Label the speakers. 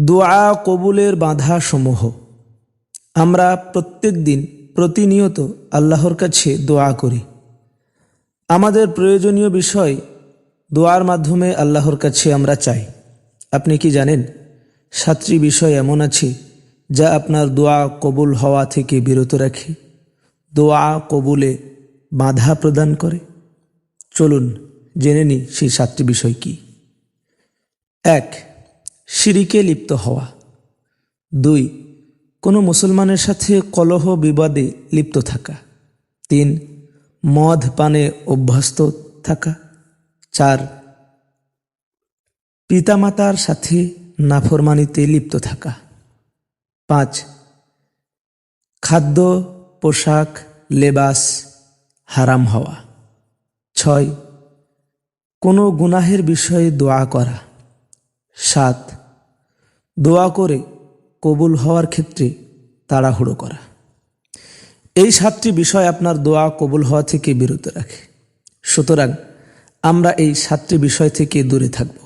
Speaker 1: দোয়া কবুলের বাধা সমূহ আমরা প্রত্যেক দিন প্রতিনিয়ত আল্লাহর কাছে দোয়া করি। আমাদের প্রয়োজনীয় বিষয় দোয়ার মাধ্যমে আল্লাহর কাছে আমরা চাই। আপনি কি জানেন, সাতটি বিষয় এমন আছে যা আপনার দোয়া কবুল হওয়া থেকে বিরত রাখে, দোয়া কবুলে বাধা প্রদান করে? চলুন জেনে নিই সেই সাতটি বিষয় কি। এক সিরিকে লিপ্ত হওয়া। দুই, কোনো মুসলমানের সাথে কলহ বিবাদে লিপ্ত থাকা। তিন, মদ পানে অভ্যস্ত থাকা। চার, পিতামাতার সাথে নাফরমানিতে লিপ্ত থাকা। পাঁচ, খাদ্য, পোশাক, লেবাস হারাম হওয়া। ছয়, কোনো গুনাহের বিষয়ে দোয়া করা। সাত দোয়া করে কবুল হওয়ার ক্ষেত্রে তাড়াহুড়ো করা। এই সাতটি বিষয় আপনার দোয়া কবুল হওয়া থেকে বিরত রাখে। সুতরাং আমরা এই সাতটি বিষয় থেকে দূরে থাকব।